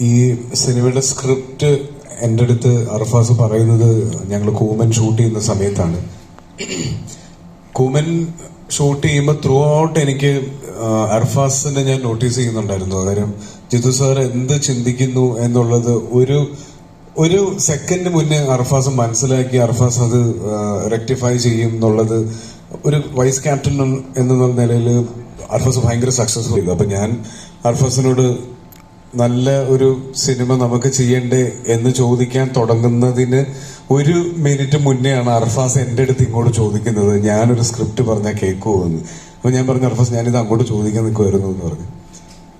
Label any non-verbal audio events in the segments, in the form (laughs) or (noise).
ഈ സിനിമയുടെ സ്ക്രിപ്റ്റ് എന്റെ അടുത്ത് അർഫാസ് പറയുന്നത് ഞങ്ങൾ കൂമൻ ഷൂട്ട് ചെയ്യുന്ന സമയത്താണ്. കൂമൻ ഷൂട്ട് ചെയ്യുമ്പോൾ ത്രൂ ഔട്ട് എനിക്ക് അർഫാസിനെ ഞാൻ നോട്ടീസ് ചെയ്യുന്നുണ്ടായിരുന്നു. കാര്യം ജിതു സാർ എന്ത് ചിന്തിക്കുന്നു എന്നുള്ളത് ഒരു ഒരു സെക്കൻഡ് മുന്നേ അർഫാസ് മനസ്സിലാക്കി അർഫാസ് അത് റെക്ടിഫൈ ചെയ്യും എന്നുള്ളത് ഒരു വൈസ് ക്യാപ്റ്റൻ എന്ന നിലയിൽ അർഫാസ് ഭയങ്കര സക്സസ്ഫുൾ ചെയ്തു. അപ്പൊ ഞാൻ അർഫാസിനോട് നല്ല ഒരു സിനിമ നമുക്ക് ചെയ്യണ്ടേ എന്ന് ചോദിക്കാൻ തുടങ്ങുന്നതിന് ഒരു മിനിറ്റ് മുന്നെയാണ് അർഫാസ് എന്റെ അടുത്ത് ഇങ്ങോട്ട് ചോദിക്കുന്നത്. ഞാനൊരു സ്ക്രിപ്റ്റ് പറഞ്ഞാൽ കേൾക്കുമോ എന്ന് അപ്പൊ ഞാൻ പറഞ്ഞു അർഫാസ് ഞാനിത് അങ്ങോട്ട് ചോദിക്കാൻ നിൽക്കുമായിരുന്നു എന്ന് പറഞ്ഞു.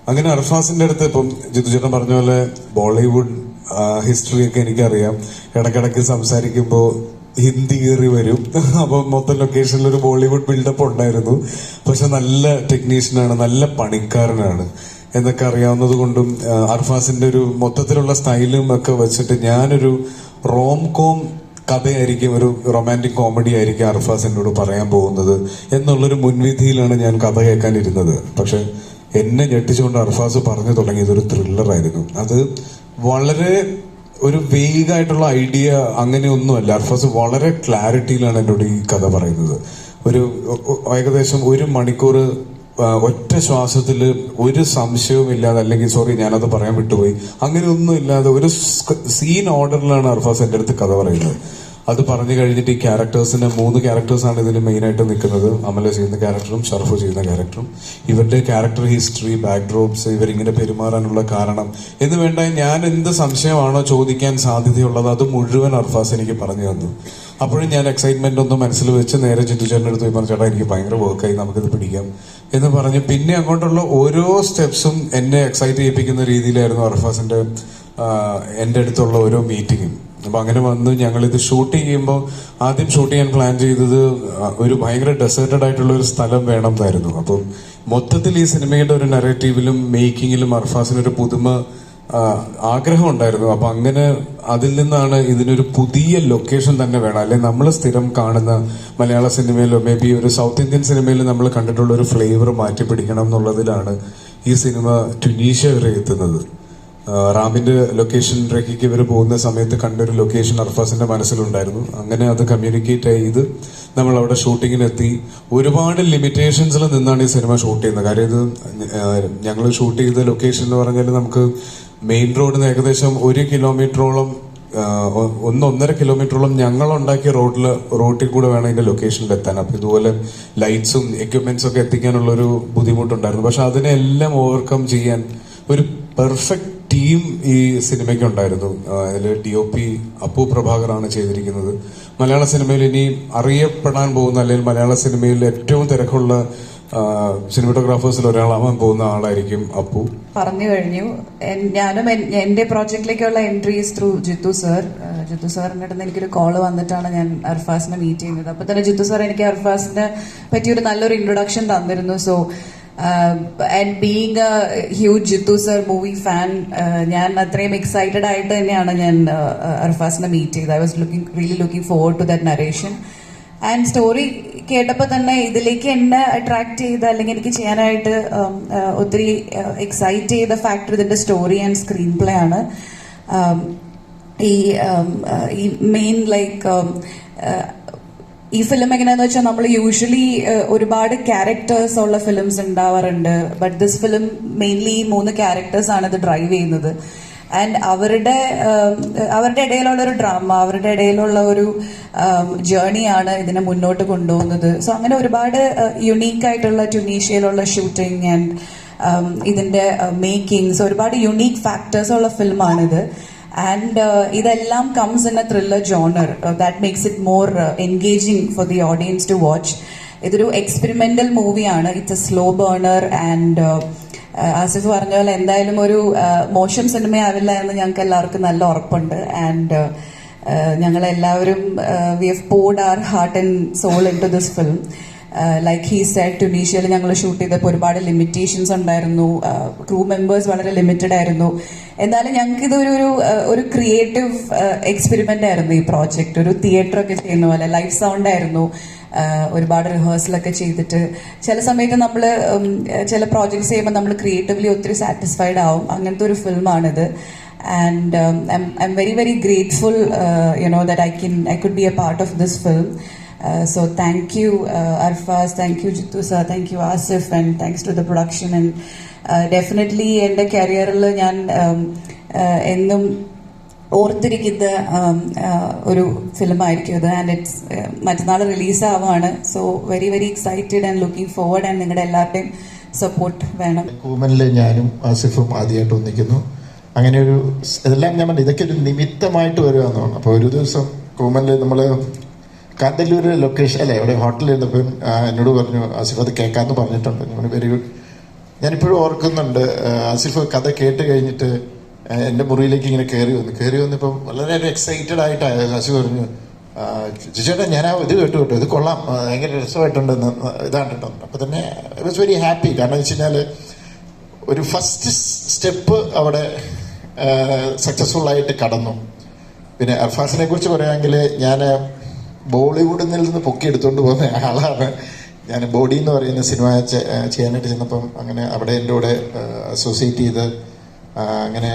അങ്ങനെ അർഫാസിന്റെ അടുത്ത് ഇപ്പം ജിതു ചേട്ടൻ പറഞ്ഞ പോലെ ബോളിവുഡ് ഹിസ്റ്ററി ഒക്കെ എനിക്കറിയാം. ഇടക്കിടക്ക് സംസാരിക്കുമ്പോൾ ഹിന്ദി കയറി വരും. അപ്പൊ മൊത്തം ലൊക്കേഷനിൽ ഒരു ബോളിവുഡ് ബിൽഡപ്പ് ഉണ്ടായിരുന്നു. പക്ഷെ നല്ല ടെക്നീഷ്യനാണ് നല്ല പണിക്കാരനാണ്. എന്നൊക്കെ അറിയാവുന്നത് കൊണ്ടും അർഫാസിന്റെ ഒരു മൊത്തത്തിലുള്ള സ്റ്റൈലും ഒക്കെ വെച്ചിട്ട് ഞാനൊരു റോം കോം കഥയായിരിക്കും ഒരു റൊമാന്റിക് കോമഡി ആയിരിക്കും അർഫാസ് എന്നോട് പറയാൻ പോകുന്നത് എന്നുള്ളൊരു മുൻവിധിയിലാണ് ഞാൻ കഥ കേൾക്കാനിരുന്നത്. പക്ഷെ എന്നെ ഞെട്ടിച്ചുകൊണ്ട് അർഫാസ് പറഞ്ഞു തുടങ്ങിയത് ഒരു ത്രില്ലറായിരുന്നു. അത് വളരെ ഒരു വേഗായിട്ടുള്ള ഐഡിയ അങ്ങനെയൊന്നുമല്ല. അർഫാസ് വളരെ ക്ലാരിറ്റിയിലാണ് എന്നോട് ഈ കഥ പറയുന്നത്. ഒരു ഏകദേശം ഒരു മണിക്കൂർ ഒറ്റ ശ്വാസത്തിൽ ഒരു സംശയവും ഇല്ലാതെ അല്ലെങ്കിൽ സോറി ഞാനത് പറയാൻ വിട്ടുപോയി. അങ്ങനെ ഒന്നും ഇല്ലാതെ ഒരു സീൻ ഓർഡറിലാണ് അർഫാസ് എന്റെ അടുത്ത് കഥ പറയുന്നത്. അത് പറഞ്ഞു കഴിഞ്ഞിട്ട് ഈ ക്യാരക്ടേഴ്സിന് മൂന്ന് ക്യാരക്ടേഴ്സാണ് ഇതിൽ മെയിനായിട്ട് നിൽക്കുന്നത്. അമല ചെയ്യുന്ന ക്യാരക്ടറും ഷർഫു ചെയ്യുന്ന ക്യാരക്ടറും. ഇവരുടെ ക്യാരക്ടർ ഹിസ്റ്ററി ബാക്ക്ഡ്രോപ്സ് ഇവരിങ്ങനെ പെരുമാറാനുള്ള കാരണം എന്ന് വേണ്ട ഞാൻ എന്ത് സംശയമാണോ ചോദിക്കാൻ സാധ്യതയുള്ളത് അത് മുഴുവൻ അർഫാസ് എനിക്ക് പറഞ്ഞു തന്നു. അപ്പോഴും ഞാൻ എക്സൈറ്റ്മെന്റ് ഒന്നും മനസ്സിൽ വെച്ച് നേരെ ചിന്തിച്ചേട്ടന്റെ അടുത്ത് പോയി പറഞ്ഞു ചേട്ടാ എനിക്ക് ഭയങ്കര വർക്കായി നമുക്കിത് പിടിക്കാം. എന്ന് പറഞ്ഞ് പിന്നെ അങ്ങോട്ടുള്ള ഓരോ സ്റ്റെപ്സും എന്നെ എക്സൈറ്റ് ചെയ്യിപ്പിക്കുന്ന രീതിയിലായിരുന്നു അർഫാസിന്റെ എന്റെ അടുത്തുള്ള ഓരോ മീറ്റിങ്ങും അപ്പൊ അങ്ങനെ വന്ന് ഇത് ഷൂട്ട് ചെയ്യുമ്പോൾ ആദ്യം ഷൂട്ട് ചെയ്യാൻ പ്ലാൻ ചെയ്തത് ഒരു ഭയങ്കര ഡെസേർട്ടഡ് ആയിട്ടുള്ള ഒരു സ്ഥലം വേണം എന്നായിരുന്നു. അപ്പം മൊത്തത്തിൽ ഈ സിനിമയുടെ ഒരു നെറേറ്റീവിലും മേക്കിങ്ങിലും അർഫാസിനൊരു പുതുമ ആഗ്രഹം ഉണ്ടായിരുന്നു അപ്പൊ അങ്ങനെ അതിൽ നിന്നാണ് ഇതിനൊരു പുതിയ ലൊക്കേഷൻ തന്നെ വേണം. അല്ലെ നമ്മൾ സ്ഥിരം കാണുന്ന മലയാള സിനിമയിലോ മേ ബി ഒരു സൗത്ത് ഇന്ത്യൻ സിനിമയിൽ നമ്മൾ കണ്ടിട്ടുള്ള ഒരു ഫ്ലേവർ മാറ്റി പിടിക്കണം എന്നുള്ളതിലാണ് ഈ സിനിമ ടുനീഷ്യ വരെ എത്തുന്നത്. റാമിന്റെ ലൊക്കേഷൻ റെക്കിക്ക് ഇവർ പോകുന്ന സമയത്ത് കണ്ടൊരു ലൊക്കേഷൻ അർഫാസിന്റെ മനസ്സിലുണ്ടായിരുന്നു. അങ്ങനെ അത് കമ്മ്യൂണിക്കേറ്റ് ചെയ്ത് നമ്മൾ അവിടെ ഷൂട്ടിങ്ങിനെത്തി ഒരുപാട് ലിമിറ്റേഷൻസിൽ നിന്നാണ് ഈ സിനിമ ഷൂട്ട് ചെയ്യുന്നത്. കാര്യം ഇത് ഞങ്ങൾ ഷൂട്ട് ചെയ്ത ലൊക്കേഷൻ എന്ന് പറഞ്ഞാൽ നമുക്ക് മെയിൻ റോഡിൽ നിന്ന് ഏകദേശം ഒരു കിലോമീറ്ററോളം ഒന്നൊന്നര കിലോമീറ്ററോളം ഞങ്ങൾ ഉണ്ടാക്കിയ റോഡിൽ റോട്ടിൽ കൂടെ വേണം ഇതിന്റെ ലൊക്കേഷനിൽ എത്താൻ അപ്പൊ ഇതുപോലെ ലൈറ്റ്സും എക്യുപ്മെന്റ്സും ഒക്കെ എത്തിക്കാനുള്ള ഒരു ബുദ്ധിമുട്ടുണ്ടായിരുന്നു. പക്ഷെ അതിനെല്ലാം ഓവർകം ചെയ്യാൻ ഒരു പെർഫെക്റ്റ് ടീം ഈ സിനിമയ്ക്ക് ഉണ്ടായിരുന്നു അതിൽ ഡി ഒ പി അപ്പു പ്രഭാകറാണ് ചെയ്തിരിക്കുന്നത്. മലയാള സിനിമയിൽ ഇനി അറിയപ്പെടാൻ പോകുന്ന അല്ലെങ്കിൽ മലയാള സിനിമയിൽ ഏറ്റവും തിരക്കുള്ള സിനിമറ്റോഗ്രാഫേഴ്സിൽ ഒരാളാവാൻ പോകുന്ന ആളായിരിക്കും അപ്പു. പറഞ്ഞു കഴിഞ്ഞു. ഞാനും എന്റെ പ്രോജക്റ്റിലേക്കുള്ള entries through Jithu sir. Jithu സാറിന്റെ അടുത്ത് എനിക്കൊരു കോൾ വന്നിട്ടാണ് ഞാൻ അർഫാസിനെ മീറ്റ് ചെയ്യുന്നത്. അപ്പൊ തന്നെ ജിത്തു സാർ എനിക്ക് അർഫാസിനെ പറ്റി ഒരു നല്ലൊരു ഇൻട്രൊഡക്ഷൻ തന്നിരുന്നു. So and being a huge Jithu sir movie fan ഞാൻ അത്രയും എക്സൈറ്റഡ് ആയിട്ട് തന്നെയാണ് ഞാൻ അർഫാസിനെ മീറ്റ് ചെയ്തത്. I was looking really looking forward to that narration and story കേട്ടപ്പോൾ തന്നെ ഇതിലേക്ക് എന്നെ അട്രാക്ട് ചെയ്ത അല്ലെങ്കിൽ എനിക്ക് ചെയ്യാനായിട്ട് ഒത്തിരി എക്സൈറ്റ് ചെയ്ത ഫാക്ടർ ഇതിന്റെ സ്റ്റോറി ആൻഡ് സ്ക്രീൻ പ്ലേ ആണ് ഈ ഈ മെയിൻ ലൈക്ക് ഈ ഫിലിം എങ്ങനെയാന്ന് വെച്ചാൽ നമ്മൾ യൂഷ്വലി ഒരുപാട് ക്യാരക്ടേഴ്സ് ഉള്ള ഫിലിംസ് ഉണ്ടാവാറുണ്ട്. ബട്ട് ദിസ് ഫിലിം മെയിൻലി മൂന്ന് ക്യാരക്ടേഴ്സ് ആണ് ഇത് ഡ്രൈവ് ചെയ്യുന്നത്. ആൻഡ് അവരുടെ അവരുടെ ഇടയിലുള്ള ഒരു ഡ്രാമ അവരുടെ ഇടയിലുള്ള ഒരു ജേണിയാണ് ഇതിനെ മുന്നോട്ട് കൊണ്ടുപോകുന്നത്. സോ അങ്ങനെ ഒരുപാട് യുണീക്ക് ആയിട്ടുള്ള ട്യൂണീഷ്യയിലുള്ള ഷൂട്ടിംഗ് ആൻഡ് ഇതിന്റെ മേക്കിങ്സ് ഒരുപാട് യുണീക്ക് ഫാക്ടേഴ്സ് ഉള്ള ഫിലിമാണിത് ആൻഡ് ഇതെല്ലാം comes in a thriller genre that makes it more engaging for the audience to watch ഇതൊരു എക്സ്പെരിമെന്റൽ മൂവിയാണ് it's a slow burner and Asif പറഞ്ഞ പോലെ എന്തായാലും ഒരു മോശം സിനിമയാവില്ല എന്ന് ഞങ്ങൾക്ക് എല്ലാവർക്കും നല്ല ഉറപ്പുണ്ട്. ആൻഡ് ഞങ്ങൾ എല്ലാവരും we have poured our heart and soul into this film like he said ടുണീഷ്യയിൽ ഞങ്ങൾ ഷൂട്ട് ചെയ്തപ്പോൾ ഒരുപാട് ലിമിറ്റേഷൻസ് ഉണ്ടായിരുന്നു. ക്രൂ മെമ്പേഴ്സ് വളരെ ലിമിറ്റഡ് ആയിരുന്നു. എന്നാലും ഞങ്ങൾക്ക് ഇതൊരു ഒരു uh, ഒരു ക്രിയേറ്റീവ് എക്സ്പെരിമെന്റ് ആയിരുന്നു ഈ പ്രോജക്റ്റ് ഒരു തിയേറ്റർ ഒക്കെ ചെയ്യുന്ന പോലെ ലൈവ് സൗണ്ട് ആയിരുന്നു. ഒരുപാട് റിഹേഴ്സലൊക്കെ ചെയ്തിട്ട്. ചില സമയത്ത് നമ്മൾ ചില പ്രോജക്ട്സ് ചെയ്യുമ്പോൾ നമ്മൾ ക്രിയേറ്റീവ്ലി ഒത്തിരി സാറ്റിസ്ഫൈഡ് ആവും. അങ്ങനത്തെ ഒരു ഫിലിമാണിത് and I'm very very grateful you know that I can I could be a part of this film so thank you Arfas thank you Jithu sir thank you Asif and thanks to the production and definitely എന്റെ കരിയറിൽ ഞാൻ um, uh, എന്നും ഓർത്തിരിക്കുന്ന um, uh, ഒരു ഫിലിമായിരിക്കും ഇത് and it's മറ്റന്നാൾ റിലീസാവാണ്. So very very excited and looking forward and നിങ്ങളുടെ എല്ലാവരുടെയും support വേണം. കൂമനിൽ ഞാനും ആസിഫും ആദ്യമായിട്ട് ഒന്നിക്കുന്നു അങ്ങനെ ഒരു ഇതെല്ലാം ഞാൻ ഇതൊക്കെ ഒരു നിമിത്തമായിട്ട് വരുവാന്നാണ് അപ്പോൾ ഒരു ദിവസം കൂമനിൽ നമ്മൾ കാന്തല്ലൂർ ലൊക്കേഷൻ അല്ലേ? ഇവിടെ ഹോട്ടലിൽ ഇരുന്നപ്പോൾ എന്നോട് പറഞ്ഞു ആസിഫ് അത് കേൾക്കാമെന്ന് പറഞ്ഞിട്ടുണ്ട്. ഞാൻ വെരി ഗുഡ് ഞാനിപ്പോഴും ഓർക്കുന്നുണ്ട് ആസിഫ് കഥ കേട്ട് കഴിഞ്ഞിട്ട് എന്റെ മുറിയിലേക്ക് ഇങ്ങനെ കയറി വന്നു. കയറി വന്നിപ്പം വളരെ എക്സൈറ്റഡ് ആയിട്ട് ആസിഫ് പറഞ്ഞു ചേട്ടാ ഞാൻ ആ ഇത് കേട്ടു കേട്ടോ. ഇത് കൊള്ളാം. ഭയങ്കര രസമായിട്ടുണ്ടെന്ന് ഇതാണ് കേട്ടോ. അപ്പൊ തന്നെ ഐ വാസ് വെരി ഹാപ്പി കാരണം വെച്ച് കഴിഞ്ഞാൽ ഒരു ഫസ്റ്റ് സ്റ്റെപ്പ് അവിടെ സക്സസ്ഫുൾ ആയിട്ട് കടന്നു. പിന്നെ അർഫാസിനെ കുറിച്ച് പറയുകയാണെങ്കിൽ ഞാൻ ബോളിവുഡിൽ നിന്ന് പൊക്കി എടുത്തുകൊണ്ട് പോകുന്ന ആളാണ്. ഞാൻ ബോഡി എന്ന് പറയുന്ന സിനിമ ചെയ്യാനായിട്ട് ചെന്നപ്പം അങ്ങനെ അവിടെ എന്റെ കൂടെ അസോസിയേറ്റ് ചെയ്ത് അങ്ങനെ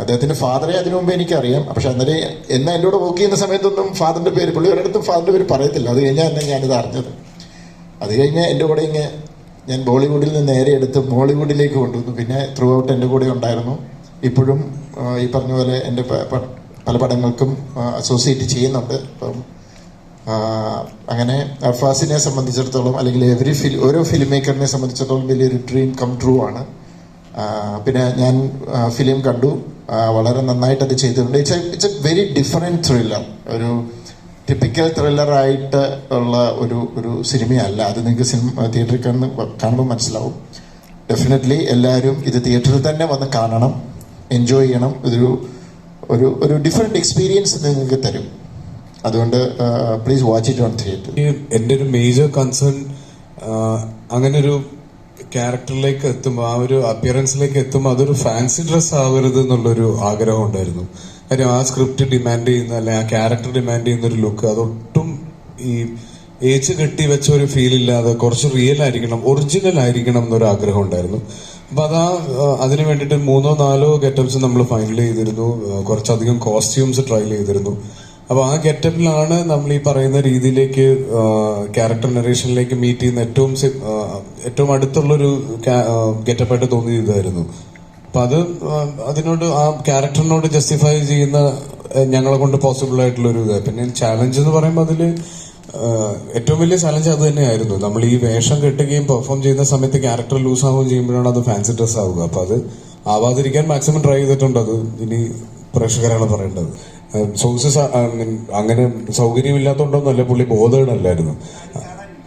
അദ്ദേഹത്തിന്റെ ഫാദറെ അതിനു മുമ്പ് എനിക്കറിയാം. പക്ഷെ അന്നേരം എന്നെ എന്റെ കൂടെ വർക്ക് ചെയ്യുന്ന സമയത്തൊന്നും ഫാദറിന്റെ പേര് പുള്ളി ഒരിടത്തും ഫാദറിന്റെ പേര് പറയത്തില്ല. അത് കഴിഞ്ഞാൽ തന്നെ ഞാനിത് അറിഞ്ഞത്. അത് കഴിഞ്ഞ് എന്റെ കൂടെ ഇങ്ങനെ ഞാൻ ബോളിവുഡിൽ നിന്ന് നേരെ എടുത്ത് ബോളിവുഡിലേക്ക് കൊണ്ടുവന്നു. പിന്നെ ത്രൂ ഔട്ട് എന്റെ കൂടെ ഉണ്ടായിരുന്നു. ഇപ്പോഴും ഈ പറഞ്ഞ പോലെ എന്റെ പല പടങ്ങൾക്കും അസോസിയേറ്റ് ചെയ്യുന്നുണ്ട്. അപ്പം അങ്ങനെ അൽഫാസിനെ സംബന്ധിച്ചിടത്തോളം അല്ലെങ്കിൽ എവറി ഫിൽ ഓരോ ഫിലിം മേക്കറിനെ സംബന്ധിച്ചിടത്തോളം വലിയൊരു ഡ്രീം കം ട്രൂ ആണ്. പിന്നെ ഞാൻ ഫിലിം കണ്ടു. വളരെ നന്നായിട്ട് അത് ചെയ്തിട്ടുണ്ട്. It's it's a very different thriller ഒരു ടിപ്പിക്കൽ ത്രില്ലറായിട്ട് ഉള്ള ഒരു ഒരു സിനിമയല്ല. അത് നിങ്ങൾക്ക് സിനിമ തിയേറ്ററിൽ കണ്ട് കാണുമ്പോൾ മനസ്സിലാവും. ഡെഫിനറ്റ്ലി എല്ലാവരും ഇത് തിയേറ്ററിൽ തന്നെ വന്ന് കാണണം. എൻജോയ് ചെയ്യണം. ഇതൊരു ഒരു ഒരു ഡിഫറെന്റ് എക്സ്പീരിയൻസ് നിങ്ങൾക്ക് തരും. അതുകൊണ്ട് please watch it on theatre ഈ എന്റെ ഒരു മേജർ കൺസേൺ അങ്ങനെ ഒരു ക്യാരക്ടറിലേക്ക് എത്തുമ്പോൾ ആ ഒരു അപ്പിയറൻസിലേക്ക് എത്തുമ്പോൾ അതൊരു ഫാൻസി ഡ്രസ് ആവരുത് എന്നുള്ളൊരു ആഗ്രഹം ഉണ്ടായിരുന്നു. കാര്യം ആ സ്ക്രിപ്റ്റ് ഡിമാൻഡ് ചെയ്യുന്ന അല്ലെ ആ ക്യാരക്ടർ ഡിമാൻഡ് ചെയ്യുന്ന ഒരു ലുക്ക് അതൊട്ടും ഈ ഏച്ച് കെട്ടി വെച്ച ഒരു ഫീൽ ഇല്ലാതെ കുറച്ച് റിയൽ ആയിരിക്കണം ഒറിജിനൽ ആയിരിക്കണം എന്നൊരു ആഗ്രഹം ഉണ്ടായിരുന്നു. അപ്പൊ അതാ അതിന് വേണ്ടിയിട്ട് മൂന്നോ നാലോ ഗെറ്റപ്സ് നമ്മൾ ഫൈനൽ ചെയ്തിരുന്നു. കുറച്ചധികം കോസ്റ്റ്യൂംസ് ട്രൈ ചെയ്തിരുന്നു. അപ്പൊ ആ ഗെറ്റപ്പിലാണ് നമ്മൾ ഈ പറയുന്ന രീതിയിലേക്ക് ക്യാരക്ടർ നറേഷനിലേക്ക് മീറ്റ് ചെയ്യുന്ന ഏറ്റവും ഏറ്റവും അടുത്തുള്ള അടുത്തുള്ളൊരു ഗെറ്റപ്പായിട്ട് തോന്നിയതായിരുന്നു അപ്പൊ അത് അതിനോട് ആ ക്യാരക്ടറിനോട് ജസ്റ്റിഫൈ ചെയ്യുന്ന ഞങ്ങളെ കൊണ്ട് പോസിബിൾ ആയിട്ടുള്ള ഒരു ഇത്. പിന്നെ ചാലഞ്ച് എന്ന് പറയുമ്പോൾ അതിൽ ഏറ്റവും വലിയ ചലഞ്ച് അത് തന്നെയായിരുന്നു. നമ്മൾ ഈ വേഷം കെട്ടുകയും പെർഫോം ചെയ്യുന്ന സമയത്ത് ക്യാരക്ടർ ലൂസ് ആവുകയും ചെയ്യുമ്പോഴാണ് അത് ഫാൻസി ഡ്രസ് ആവുക. അപ്പൊ അത് ആവാതിരിക്കാൻ മാക്സിമം ട്രൈ ചെയ്തിട്ടുണ്ട്. അത് ഇനി പ്രേക്ഷകരാണ് പറയേണ്ടത്. സോഴ്സസ് അങ്ങനെ സൗകര്യമില്ലാത്തതുകൊണ്ടൊന്നല്ല പുള്ളി ബോധേഡല്ലായിരുന്നു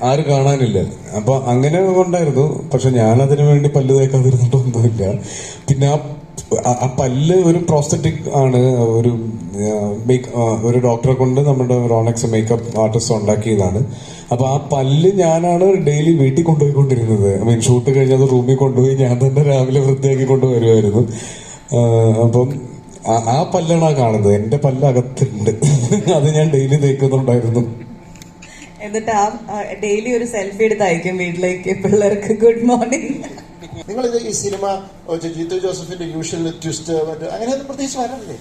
ആരും കാണാനില്ല. അപ്പൊ അങ്ങനെ ഉണ്ടായിരുന്നു പക്ഷെ ഞാൻ അതിനു വേണ്ടി പല്ല് തേക്കാതിരുന്നിട്ടൊന്നുമില്ല പിന്നെ ആ പല്ല് ഒരു പ്രോസ്തറ്റിക് ആണ്. ഒരു ഒരു ഡോക്ടറെ കൊണ്ട് നമ്മുടെ റോണക്സ് മേക്കപ്പ് ആർട്ടിസ്റ്റ് ഉണ്ടാക്കിയതാണ്. അപ്പൊ ആ പല്ല് ഞാനാണ് ഡെയിലി വീട്ടിൽ കൊണ്ടുപോയിക്കൊണ്ടിരുന്നത്. ഐ മീൻ ഷൂട്ട് കഴിഞ്ഞത് റൂമിൽ കൊണ്ടുപോയി ഞാൻ തന്നെ രാവിലെ വൃത്തിയാക്കി കൊണ്ടുവരുമായിരുന്നു അപ്പം ആ- ആ പല്ലാണ് ആ കാണുന്നത്. എന്റെ പല്ല് അകത്തുണ്ട് അത് ഞാൻ ഡെയിലി തേക്കുന്നുണ്ടായിരുന്നു. എന്നിട്ട് ആ ഡെയിലി ഒരു സെൽഫി എടുത്ത് അയക്കും വീട്ടിലേക്ക് പിള്ളേർക്ക്. ഗുഡ് മോർണിംഗ് നിങ്ങൾ ഇത് ഈ സിനിമ ജീത്തു ജിത്തു ജോസഫിന്റെ യൂഷ്വൽ ട്വിസ്റ്റ് മറ്റ് അങ്ങനെയൊന്നും പ്രത്യേകിച്ച് വരല്ലേ?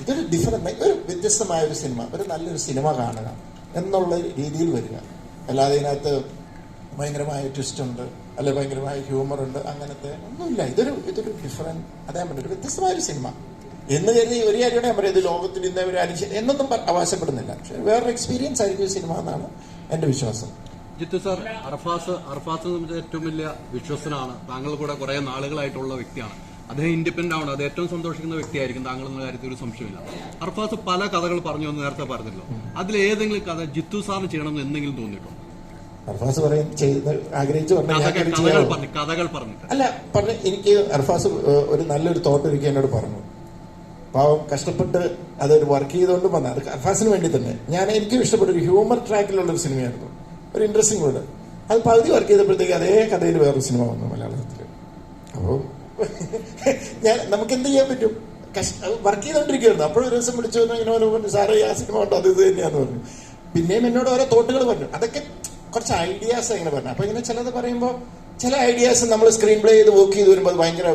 ഇതൊരു ഡിഫറെന്റ് ഒരു വ്യത്യസ്തമായ ഒരു സിനിമ. ഒരു നല്ലൊരു സിനിമ കാണുക എന്നുള്ള രീതിയിൽ വരിക. അല്ലാതെ ഇതിനകത്ത് ഭയങ്കരമായ ട്വിസ്റ്റ് ഉണ്ട് അല്ലെ ഭയങ്കരമായ ഹ്യൂമർ ഉണ്ട് അങ്ങനത്തെ ഒന്നുമില്ല. ഇതൊരു ഇതൊരു ഡിഫറെന്റ് അതേ പറ്റും ഒരു വ്യത്യസ്തമായ ഒരു സിനിമ. എന്ന് കരുതി ഒരു കാര്യം ഞാൻ ഇത് ലോകത്തിൽ ഇന്ന് അരിശ എന്നൊന്നും അവകാശപ്പെടുന്നില്ല. പക്ഷെ വേറൊരു എക്സ്പീരിയൻസ് ആയിരിക്കും സിനിമ എന്നാണ് എന്റെ വിശ്വാസം. ജിത്തു സർ അർഫാസ് അർഫാസ് ഏറ്റവും വലിയ വിശ്വസനാണ്. താങ്കൾ കൂടെ കുറെ നാളുകളായിട്ടുള്ള വ്യക്തിയാണ്. അദ്ദേഹം ഇൻഡിപെൻഡന്റ് ആണ്. അത് ഏറ്റവും സന്തോഷിക്കുന്ന വ്യക്തിയായിരിക്കും. താങ്കൾ എന്ന കാര്യത്തിൽ ഒരു സംശയമില്ല. അർഫാസ് പല കഥകൾ പറഞ്ഞു എന്ന് നേരത്തെ പറഞ്ഞല്ലോ. അതിൽ ഏതെങ്കിലും കഥ ജിത്തു സാറിന് ചെയ്യണമെന്ന് എന്തെങ്കിലും തോന്നിയിട്ടുണ്ടോ? അർഫാസ് പറയും ചെയ്ത് ആഗ്രഹിച്ചു പറഞ്ഞാൽ ഞാൻ കഥകൾ. പറഞ്ഞു അല്ല പറഞ്ഞു എനിക്ക് അർഫാസ് ഒരു നല്ലൊരു തോട്ട് ഒരിക്കൽ എന്നോട് പറഞ്ഞു. പാവം കഷ്ടപ്പെട്ട് അതൊരു വർക്ക് ചെയ്തുകൊണ്ട് വന്ന. അത് അൽഫാസിന് വേണ്ടി തന്നെ. ഞാൻ എനിക്കും ഇഷ്ടപ്പെട്ട ഒരു ഹ്യൂമർ ട്രാക്കിലുള്ള ഒരു സിനിമയായിരുന്നു. ഒരു ഇൻട്രസ്റ്റിംഗ് വേർഡ് അത് പകുതി വർക്ക് ചെയ്തപ്പോഴത്തേക്ക് അതേ കഥയിൽ വേറൊരു സിനിമ വന്നു മലയാളത്തിൽ അപ്പോൾ (laughs) ഞാൻ നമുക്ക് എന്ത് ചെയ്യാൻ പറ്റും? വർക്ക് ചെയ്തോണ്ടിരിക്കുകയായിരുന്നു അപ്പോഴൊരു ദിവസം വിളിച്ചു വന്നു ഇങ്ങനെ ഓരോ പറഞ്ഞു സാറേ ആ സിനിമ ഉണ്ടോ അത് ഇത് തന്നെയാന്ന് പറഞ്ഞു. പിന്നെയും എന്നോട് ഓരോ തോട്ടുകൾ പറഞ്ഞു. അതൊക്കെ കുറച്ച് ഐഡിയാസ് ഇങ്ങനെ പറഞ്ഞു. അപ്പൊ ഇങ്ങനെ ചിലത് പറയുമ്പോൾ ചില ഐഡിയാസ് നമ്മൾ സ്ക്രീൻ പ്ലേ ചെയ്ത് വർക്ക് ചെയ്ത് വരുമ്പോൾ അത് ഭയങ്കര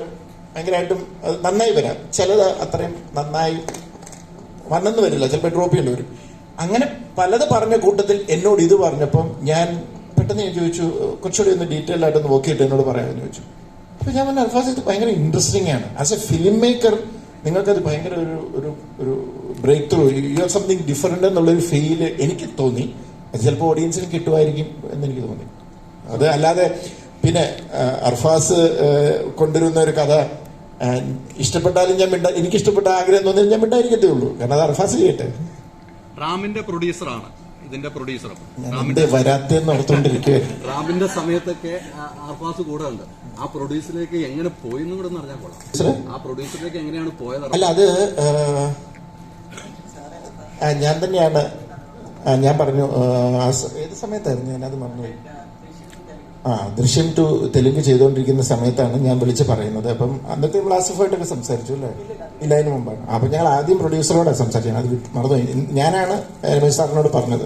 ഭയങ്കരമായിട്ടും നന്നായി വരാം. ചിലത് അത്രയും നന്നായി വന്നെന്ന് വരില്ല. ചിലപ്പോൾ ഡ്രോപ്പ് ചെയ്യേണ്ടി വരും. അങ്ങനെ പലത് പറഞ്ഞ കൂട്ടത്തിൽ എന്നോട് ഇത് പറഞ്ഞപ്പം ഞാൻ പെട്ടെന്ന് ഞാൻ ചോദിച്ചു കുറച്ചുകൂടി ഒന്ന് ഡീറ്റെയിൽ ആയിട്ട് ഒന്ന് നോക്കിയിട്ട് എന്നോട് പറയാമെന്ന് ചോദിച്ചു. അപ്പൊ ഞാൻ പറഞ്ഞു അൽഫാസ് ഇത് ഭയങ്കര ഇൻട്രസ്റ്റിംഗ് ആണ്. ആസ് എ ഫിലിം മേക്കർ നിങ്ങൾക്കത് ഭയങ്കര ഒരു ഒരു ഒരു breakthrough you are something different എന്നുള്ളൊരു ഫീൽ എനിക്ക് തോന്നി. അത് ചിലപ്പോൾ ഓഡിയൻസിന് കിട്ടുമായിരിക്കും എന്ന് എനിക്ക് തോന്നി. അത് അല്ലാതെ പിന്നെ അർഫാസ് കൊണ്ടുവരുന്ന ഒരു കഥ ഇഷ്ടപ്പെട്ടാലും ഞാൻ മിണ്ട എനിക്ക് ഇഷ്ടപ്പെട്ട ആഗ്രഹം തോന്നിയാൽ ഞാൻ മിണ്ടായിരിക്കത്തേ ഉള്ളൂ. കാരണം അത് അർഫാസ് ചെയ്യട്ടെ. റാമിന്റെ പ്രൊഡ്യൂസറാണ്. ഇതിന്റെ പ്രൊഡ്യൂസർ വരാത്തെന്ന് ഓർത്തുകൊണ്ടിരിക്കുകയായിരുന്നു റാമിന്റെ സമയത്തൊക്കെ അർഫാസ് കൂടെ ഉണ്ട് ആ പ്രൊഡ്യൂസറിലേക്ക് എങ്ങനെ പോയി എന്ന് കൂടെ അറിഞ്ഞാൽ കൊള്ളാം. ആ പ്രൊഡ്യൂസറിലേക്ക് എങ്ങനെയാണ് പോയത് അല്ല അത് ഞാൻ തന്നെയാണ് ഞാൻ പറഞ്ഞു ഏത് സമയത്തായിരുന്നു? ഞാനത് മറന്നുപോയി. ആ ദൃശ്യം ടു തെലുങ്ക് ചെയ്തുകൊണ്ടിരിക്കുന്ന സമയത്താണ് ഞാൻ വിളിച്ച് പറയുന്നത്. അപ്പം അന്നത്തെ നമ്മൾ ആസിഫായിട്ടൊക്കെ സംസാരിച്ചു അല്ലേ? ഇല്ല മുമ്പാണ്. അപ്പം ഞങ്ങൾ ആദ്യം പ്രൊഡ്യൂസറോടാണ് സംസാരിച്ചത്. അത് മറന്നു ഞാനാണ് രമേശ് സാറിനോട് പറഞ്ഞത്.